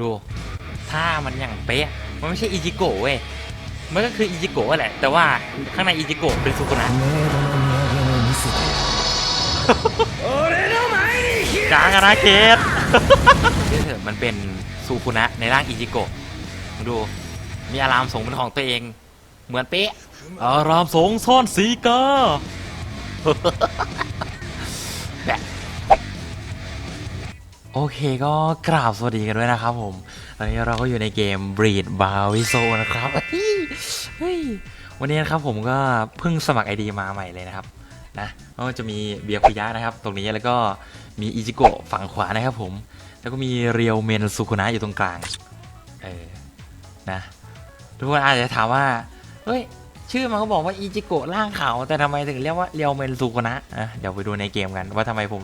ดูถ้ามันอย่างเป๊ะ มันไม่ใช่อิจิโกะเว้ย มันก็คืออิจิโกะแหละ แต่ว่าข้างในอิจิโกะเป็นสุกุนะจางอะนะเกตนี่เถอะมันเป็นสุกุนะในร่างอิจิโกะดู มีอารามสงเป็นของตัวเอง เหมือนเป๊ะ อารามสงซ่อนสีกา โอเคก็กราบสวัสดีกันด้วยนะครับผม ตอนนี้เราก็อยู่ในเกม Breed b a r i s o นะครับเฮ้ยวันนี้นะครับผมก็เพิ่งสมัคร ID มาใหม่เลยนะครับนะก็จะมีเบียร์คุยะนะครับ ตรงนี้แล้วก็มีอิจิโกะฝั่งขวานะครับผม แล้วก็มีเรียวเมนซูคุนะอยู่ตรงกลาง เออ นะ ทุกคนอาจจะถามว่า เฮ้ย ชื่อมันก็บอกว่าอิจิโกะร่างขาว แต่ทำไมถึงเรียกว่าเรียวเมนซูคุนะอะเดี๋ยวไปดูในเกมกันว่าทำไมผม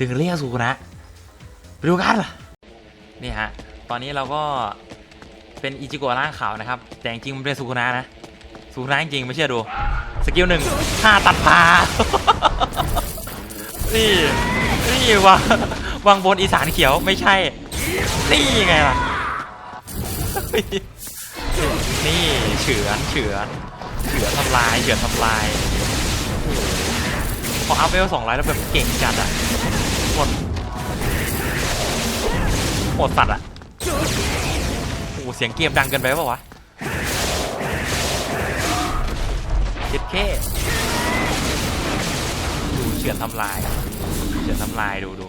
ถึงเรียกซูคุนะ ดูกันนี่ฮะ ตอนนี้เราก็เป็นอิจิโกะร่างขาวนะครับ แต่จริงมันเป็นซูคุนะนะซูคุนะจริงไม่เชื่อดู สกิลหนึ่งท่าตัดปลานี่นี่วางวางบนอีสานเขียวไม่ใช่ นี่ไงล่ะ นี่เฉือนเฉือนเฉือนทำลายเฉือนทำลาย พออัพเวลสองร้อยแล้วแบบเก่งจัดอะหมด หดสัตว์อะโอ้โหเสียงเกมดังเกินไปเปล่าวะเจ็ดเคดูเฉือนทำลายเฉือนทำลายดูดู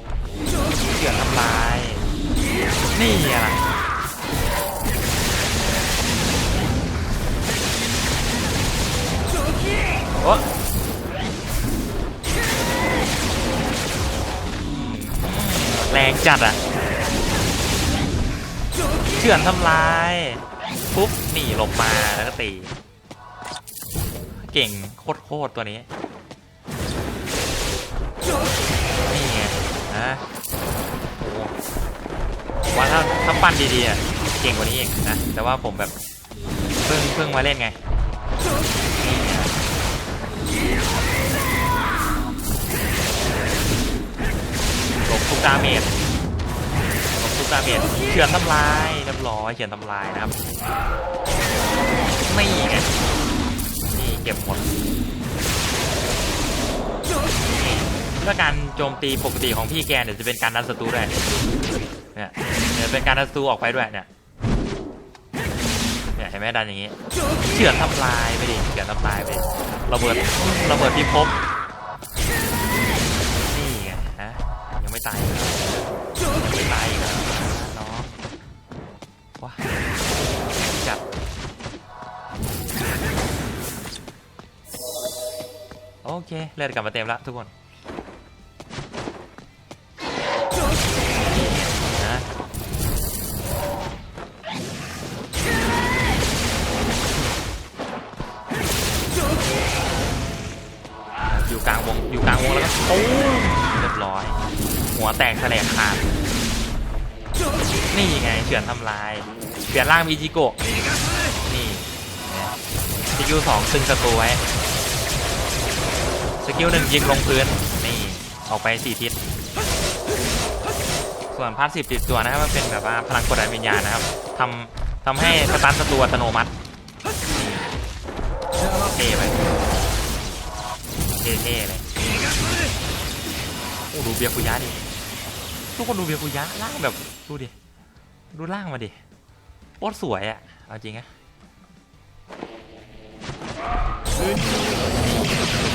เฉือนทำลาย นี่ไงล่ะโอ้แรงจัดอะ เฉือนทำลายปุ๊บหนีหลบมาแล้วก็ตี เก่งโคตรโคตรตัวนี้ นี่ไงนะว่าถ้าถ้าปั้นดีๆอะเก่งกว่านี้เองนะ แต่ว่าผมแบบเพิ่งเพิ่งมาเล่นไงหลบทุกดาเมจ กดาเมจเฉือนทำลายเรียบร้อยเฉือนทำลายนะครับนี่ไงนี่เก็บหมดนี่ถ้าการโจมตีปกติของพี่แกเนี่ยจะเป็นการดันศัตรูด้วยเนี่ยเนี่ยเป็นการดันศัตรูออกไปด้วยเนี่ยเนี่ยเห็นไหมดันอย่างงี้เฉือนทำลายไปดิเฉือนทำลายไประเบิดระเบิดพิภพนี่ไงฮะยังไม่ตายยังไม่ตายอีกเหรอน้อง ว้าจัดโอเค เลือดกลับมาเต็มแล้วทุกคนนะอยู่กลางวง อยู่กลางวงแล้วก็ตูมเรียบร้อย หัวแตกแสลกขาด นี่ไงเฉือนทำลายเปลี่ยนร่างมีจิโกะนี่สกิลสองตึงศัตรูไว้สกิลหนึ่งยิงลงพื้นนี่ออกไปสี่ทิศส่วนพาสซีฟติดตัวนะครับมันเป็นแบบว่าพลังกดดันวิญญาณนะครับทำทำให้สตันศัตรูอัตโนมัติเท่ไปเท่ๆเลยโอ้ดูเบียร์คุยะดิ ทุกคนดูเบียร์คุยะล่างแบบดูดิ ดูล่างมาดิโคตรสวยอะเอาจริงอะ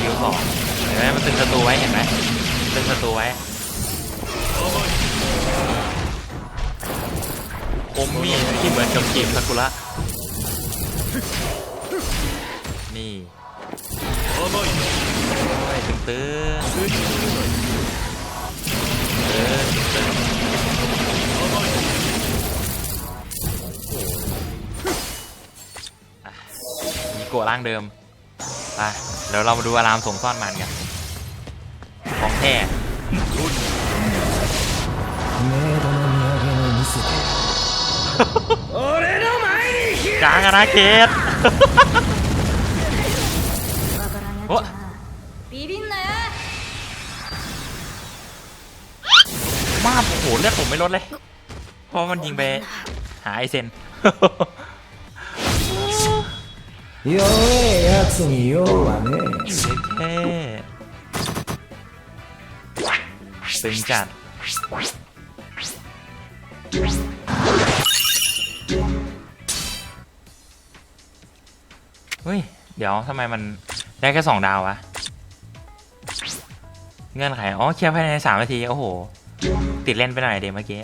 คิวสองเห็นไหมมันตึงศัตรูไว้เห็นไหมตึงศัตรูไว้ผมมีดที่เหมือนกับเกมซากุระนี่โอ้ยตึงตึง โกะร่างเดิมไปเดี๋ยวเรามาดูอารามส่งซ่อนมันกันของแท้รุ่นกลางอาณาเขตโอ้มาโอ้โหเลือดผมไม่ลดเลย เพราะมันยิงไปหายเซน 弱えやつに用はねえเท่ตึงจัด เฮ้ย เดี๋ยวทำไมมันได้แค่สองดาววะ เงื่อนไข อ๋อ เคลียร์ภายในสามนาที โอ้โห ติดเล่นไปหน่อยเดี๋ยวเมื่อกี้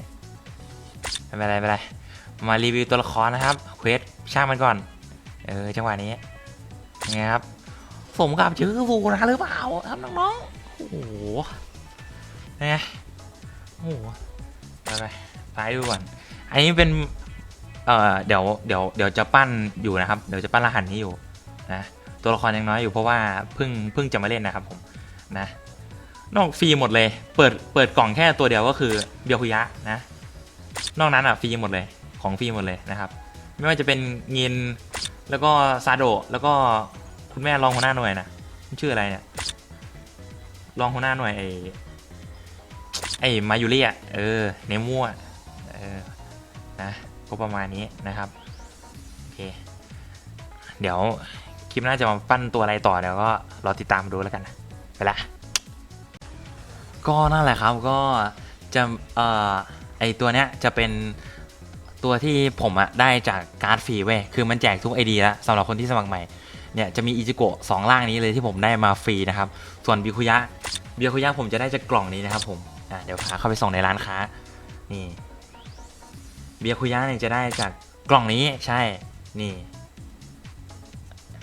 ไม่เป็นไรไม่เป็นไร มารีวิวตัวละครนะครับ เควสช่างมันก่อน เออจังหวะนี้ไงครับสมกับชื่อฟูนะหรือเปล่าครับน้องๆโอ้โหไงโอ้โหไปไปไปดูก่อนอันนี้เป็นเอ่อเดี๋ยวเดี๋ยวเดี๋ยวจะปั้นอยู่นะครับ เดี๋ยวจะปั้นรหัสนี้อยู่นะตัวละครยังน้อยอยู่เพราะว่าเพิ่งเพิ่งจะมาเล่นนะครับผมนะนอกฟรีหมดเลย เปิดเปิดกล่องแค่ตัวเดียวก็คือเบียวคุยะนะ นอกนั้นอะฟรีหมดเลยของฟรีหมดเลยนะครับ ไม่ว่าจะเป็นเงิน แล้วก็ซาโดะแล้วก็คุณแม่รองหัวหน้าหน่วยนะมันชื่ออะไรเนี่ยรองหัวหน้าหน่วยไอ้ไอ้มายูเรียเออเนมัวเออนะก็ประมาณนี้นะครับโอเคเดี๋ยวคลิปหน้าจะมาปั้นตัวอะไรต่อเดี๋ยวก็รอติดตามดูแล้วกันนะไปละก็นั่นแหละครับก็จะเอ่อไอตัวเนี้ยจะเป็น ตัวที่ผมอะได้จากการ์ดฟรีเว้ยคือมันแจกทุกไอดีแล้วสำหรับคนที่สมัครใหม่เนี่ยจะมีอิจิโกะสองล่างนี้เลยที่ผมได้มาฟรีนะครับ ส่วนบิคุยะบิคุยะผมจะได้จากกล่องนี้นะครับผมอะเดี๋ยวพาเข้าไปส่งในร้านค้านี่เบียคุยะเนี่ยจะได้จากกล่องนี้ใช่นี่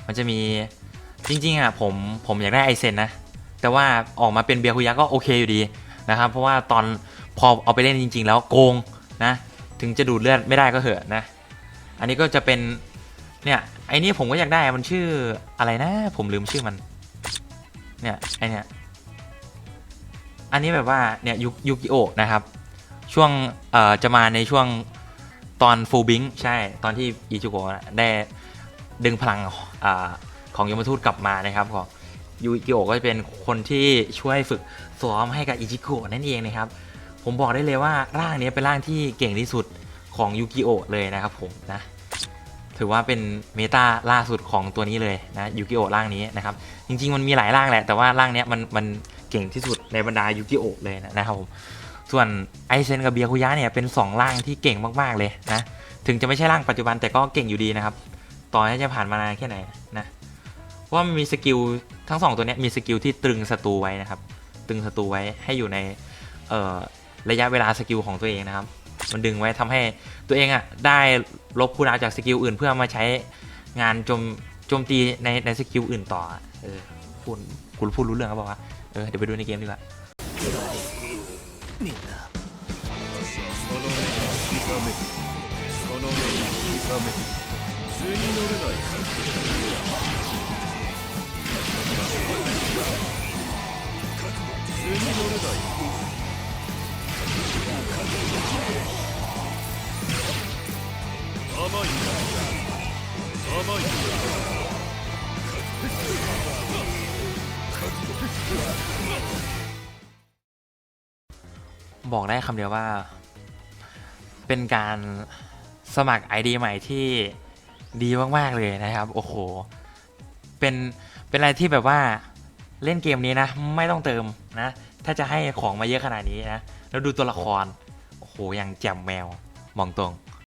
มันจะมีจริงๆอะผมผมอยากได้ไอเซนนะแต่ว่าออกมาเป็นเบียคุยะก็โอเคอยู่ดีนะครับ เพราะว่าตอนพอเอาไปเล่นจริง ๆ แล้วโกงนะ ถึงจะดูดเลือดไม่ได้ก็เหอะนะ อันนี้ก็จะเป็น เนี่ย ไอ้นี่ผมก็อยากได้ มันชื่ออะไรนะ ผมลืมชื่อมัน เนี่ย ไอเนี่ย อันนี้แบบว่า เนี่ยยุยุกิโอนะครับ ช่วง เอ่อ จะมาในช่วงตอนฟูบิงใช่ ตอนที่อิจิโกะได้ดึงพลังอาของยมทูตกลับมานะครับของยูกิโอก็จะเป็นคนที่ช่วยฝึกซ้อมให้กับอิจิโกะนั่นเองนะครับ ผมบอกได้เลยว่าร่างนี้เป็นร่างที่เก่งที่สุดของยูกิโอเลยนะครับผมนะถือว่าเป็นเมตาล่าสุดของตัวนี้เลยนะยูกิโอร่างนี้นะครับจริงๆมันมีหลายร่างแหละแต่ว่าร่างนี้มันมันเก่งที่สุดในบรรดายูกิโอเลยนะครับผมส่วนไอเซนกับเบียคุยะเนี่ยเป็นสองร่างที่เก่งมากๆเลยนะถึงจะไม่ใช่ร่างปัจจุบันแต่ก็เก่งอยู่ดีนะครับต่อให้จะผ่านมานานแค่ไหนนะว่ามันมีสกิลทั้งสองตัวนี้มีสกิลที่ตรึงศัตรูไว้นะครับ ตรึงศัตรูไว้ให้อยู่ในเอ่อ ระยะเวลาสกิลของตัวเองนะครับ มันดึงไว้ทำให้ตัวเองอะได้ลบคูลดาจากสกิลอื่น เพื่อมาใช้งานโจมโจมตีในในสกิลอื่นต่อเออพูดคุณพูดรู้เรื่องครับบอกว่าเออเดี๋ยวไปดูในเกมดีกว่า บอกได้คำเดียวว่า เป็นการสมัคร ID ใหม่ที่ดีมาก ๆ เลยนะครับ โอ้โห เป็น เป็นอะไรที่แบบว่าเล่นเกมนี้นะ ไม่ต้องเติมนะ ถ้าจะให้ของมาเยอะขนาดนี้นะ แล้วดูตัวละคร โอ้โห อย่างแจ่มแมว มองตรง